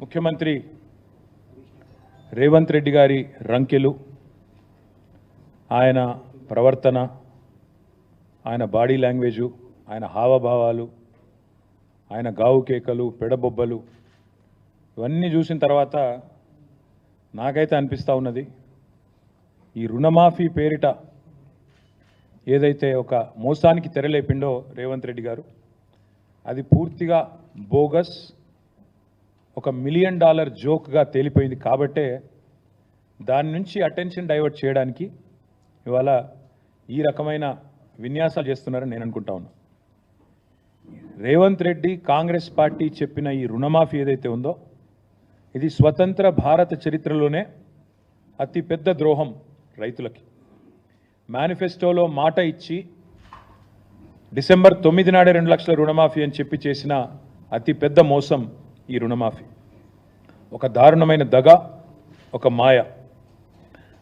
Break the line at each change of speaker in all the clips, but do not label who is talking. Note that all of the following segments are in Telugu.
ముఖ్యమంత్రి రేవంత్ రెడ్డి గారి రంకెలు ఆయన ప్రవర్తన ఆయన బాడీ లాంగ్వేజు ఆయన హావభావాలు ఆయన గావు కేకలు పెడబొబ్బలు ఇవన్నీ చూసిన తర్వాత నాకైతే అనిపిస్తూ ఉన్నది ఈ రుణమాఫీ పేరిట ఏదైతే ఒక మోసానికి తెరలేపిండో రేవంత్ రెడ్డి గారు అది పూర్తిగా బోగస్ ఒక మిలియన్ డాలర్ జోక్గా తేలిపోయింది కాబట్టే దాని నుంచి అటెన్షన్ డైవర్ట్ చేయడానికి ఇవాళ ఈ రకమైన విన్యాసాలు చేస్తున్నారని నేను అనుకుంటా ఉన్నా. రేవంత్ రెడ్డి కాంగ్రెస్ పార్టీ చెప్పిన ఈ రుణమాఫీ ఏదైతే ఉందో ఇది స్వతంత్ర భారత చరిత్రలోనే అతి పెద్ద ద్రోహం రైతులకి. మేనిఫెస్టోలో మాట ఇచ్చి డిసెంబర్ తొమ్మిది నాడే రెండు లక్షల రుణమాఫీ అని చెప్పి చేసిన అతి పెద్ద మోసం ఈ రుణమాఫీ. ఒక దారుణమైన దగ ఒక మాయ.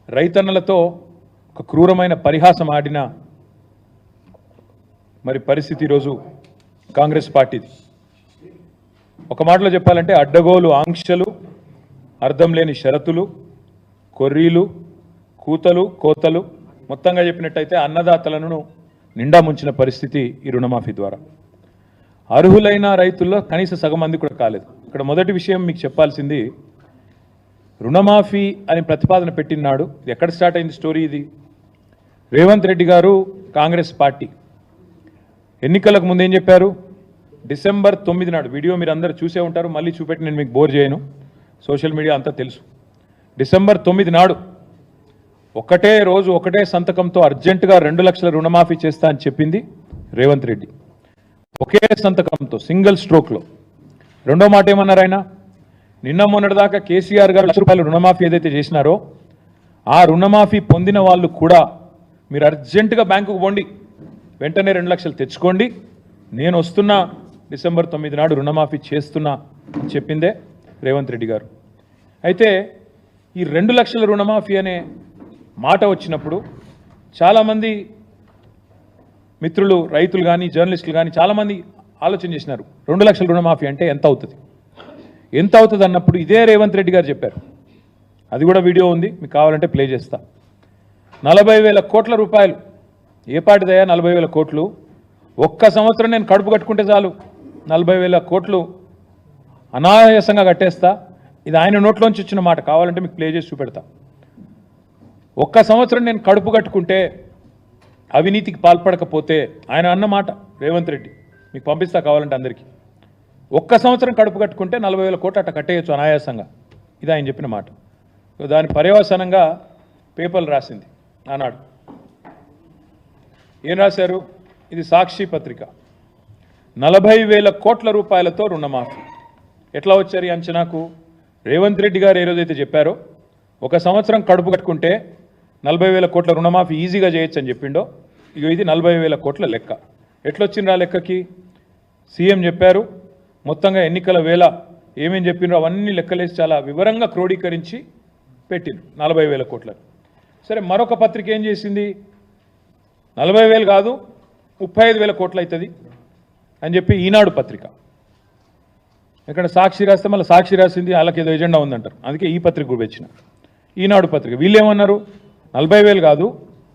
రైతన్నలతో ఒక క్రూరమైన పరిహాసం ఆడిన మరి పరిస్థితి ఈరోజు కాంగ్రెస్ పార్టీది. ఒక మాటలో చెప్పాలంటే అడ్డగోలు ఆంక్షలు అర్థం లేని షరతులు కొర్రీలు కూతలు కోతలు మొత్తంగా చెప్పినట్టయితే అన్నదాతలను నిండా ముంచిన పరిస్థితి ఈ రుణమాఫీ ద్వారా. అర్హులైన రైతుల్లో కనీస సగం మంది కూడా కాలేదు. ఇక్కడ మొదటి విషయం మీకు చెప్పాల్సింది రుణమాఫీ అని ప్రతిపాదన పెట్టినాడు ఇది ఎక్కడ స్టార్ట్ అయింది స్టోరీ ఇది? రేవంత్ రెడ్డి గారు కాంగ్రెస్ పార్టీ. ఎన్నికలకు ముందు ఏం చెప్పారు? డిసెంబర్ తొమ్మిది నాడు వీడియో మీరు అందరూ చూసే ఉంటారు మళ్ళీ చూపెట్టి నేను మీకు బోర్ చేయను. సోషల్ మీడియా అంతా తెలుసు. డిసెంబర్ తొమ్మిది నాడు ఒకటే రోజు ఒకటే సంతకంతో అర్జెంటుగా రెండు లక్షల రుణమాఫీ చేస్తా అని చెప్పింది రేవంత్ రెడ్డి. ఒకే సంతకంతో సింగిల్ స్ట్రోక్లో. రెండో మాట ఏమన్నారు ఆయన? నిన్న మొన్నటిదాకా కేసీఆర్ గారు లక్ష రూపాయలు రుణమాఫీ ఏదైతే చేసినారో ఆ రుణమాఫీ పొందిన వాళ్ళు కూడా మీరు అర్జెంటుగా బ్యాంకుకు పోండి. వెంటనే రెండు లక్షలు తెచ్చుకోండి. నేను వస్తున్నా డిసెంబర్ తొమ్మిది నాడు రుణమాఫీ చేస్తున్నా అని చెప్పిందే రేవంత్ రెడ్డి గారు. అయితే ఈ రెండు లక్షల రుణమాఫీ అనే మాట వచ్చినప్పుడు చాలామంది మిత్రులు రైతులు కానీ జర్నలిస్టులు కానీ చాలామంది ఆలోచన చేసినారు. రెండు లక్షల రుణమాఫీ అంటే ఎంత అవుతుంది? ఎంత అవుతుంది అన్నప్పుడు ఇదే రేవంత్ రెడ్డి గారు చెప్పారు. అది కూడా వీడియో ఉంది మీకు కావాలంటే ప్లే చేస్తా. నలభై వేల కోట్ల రూపాయలు. ఏ పాటిదయా నలభై వేల కోట్లు? ఒక్క సంవత్సరం నేను కడుపు కట్టుకుంటే చాలు. నలభై వేల కోట్లు అనాయాసంగా కట్టేస్తా. ఇది ఆయన నోట్లోంచి వచ్చిన మాట. కావాలంటే మీకు ప్లే చేసి చూపెడతా. ఒక్క సంవత్సరం నేను కడుపు కట్టుకుంటే అవినీతికి పాల్పడకపోతే ఆయన అన్నమాట రేవంత్ రెడ్డి. మీకు పంపిస్తా కావాలంటే అందరికీ. ఒక్క సంవత్సరం కడుపు కట్టుకుంటే నలభై వేల కోట్లు అట్ట కట్టేయచ్చు అనాయాసంగా. ఇది ఆయన చెప్పిన మాట. దాని పర్యవసానంగా పేపర్లు రాసింది ఆనాడు ఏం రాశారు? ఇది సాక్షి పత్రిక. నలభై వేల కోట్ల రూపాయలతో రుణమాఫీ. ఎట్లా వచ్చారు ఈ అంచనాకు? రేవంత్ రెడ్డి గారు ఏ రోజైతే చెప్పారో ఒక సంవత్సరం కడుపు కట్టుకుంటే నలభై వేల కోట్ల రుణమాఫీ ఈజీగా చేయొచ్చు అని చెప్పిండో ఇక ఇది నలభై వేల కోట్ల లెక్క. ఎట్లొచ్చిండ్రు ఆ లెక్కకి? సీఎం చెప్పారు మొత్తంగా ఎన్నికల వేళ ఏమేం చెప్పిండ్రో అవన్నీ లెక్కలేసి చాలా వివరంగా క్రోడీకరించి పెట్టింది నలభై వేల కోట్ల సరే మరొక పత్రిక ఏం చేసింది? నలభై వేలు కాదు ముప్పై ఐదు వేల కోట్లు అవుతుంది అని చెప్పి ఈనాడు పత్రిక. ఇక్కడ సాక్షి రాస్తే మళ్ళీ సాక్షి రాసింది వాళ్ళకి ఏదో ఎజెండా ఉందంటారు. అందుకే ఈ పత్రిక కూడా వచ్చిన ఈనాడు పత్రిక. వీళ్ళు ఏమన్నారు నలభై వేలు కాదు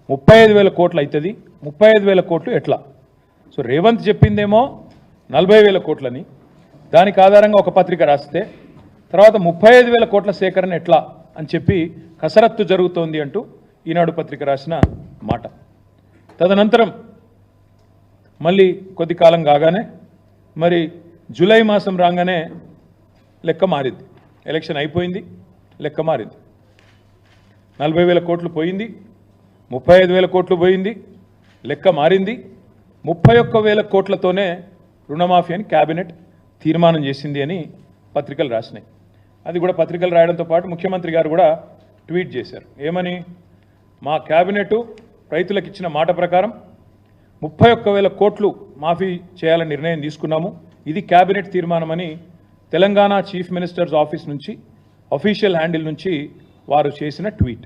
ముప్పై ఐదు వేల కోట్లు అవుతుంది. ముప్పై ఐదు వేల కోట్లు ఎట్లా? సో రేవంత్ చెప్పిందేమో నలభై వేల కోట్లని. దానికి ఆధారంగా ఒక పత్రిక రాస్తే తర్వాత ముప్పై ఐదు వేల కోట్ల సేకరణ ఎట్లా అని చెప్పి కసరత్తు జరుగుతోంది అంటూ ఈనాడు పత్రిక రాసిన మాట. తదనంతరం మళ్ళీ కొద్ది కాలం కాగానే మరి జూలై మాసం రాగానే లెక్క మారింది. ఎలక్షన్ అయిపోయింది లెక్క మారింది. నలభై వేల కోట్లు పోయింది ముప్పై ఐదు వేల కోట్లు పోయింది లెక్క మారింది. ముప్పై ఒక్క వేల కోట్లతోనే రుణమాఫీ అని క్యాబినెట్ తీర్మానం చేసింది అని పత్రికలు రాసినాయి. అది కూడా పత్రికలు రాయడంతో పాటు ముఖ్యమంత్రి గారు కూడా ట్వీట్ చేశారు. ఏమని? మా క్యాబినెట్ రైతులకు ఇచ్చిన మాట ప్రకారం ముప్పై ఒక్క వేల కోట్లు మాఫీ చేయాలని నిర్ణయం తీసుకున్నాము. ఇది క్యాబినెట్ తీర్మానమని తెలంగాణ చీఫ్ మినిస్టర్స్ ఆఫీస్ నుంచి అఫీషియల్ హ్యాండిల్ నుంచి వారు చేసిన ట్వీట్.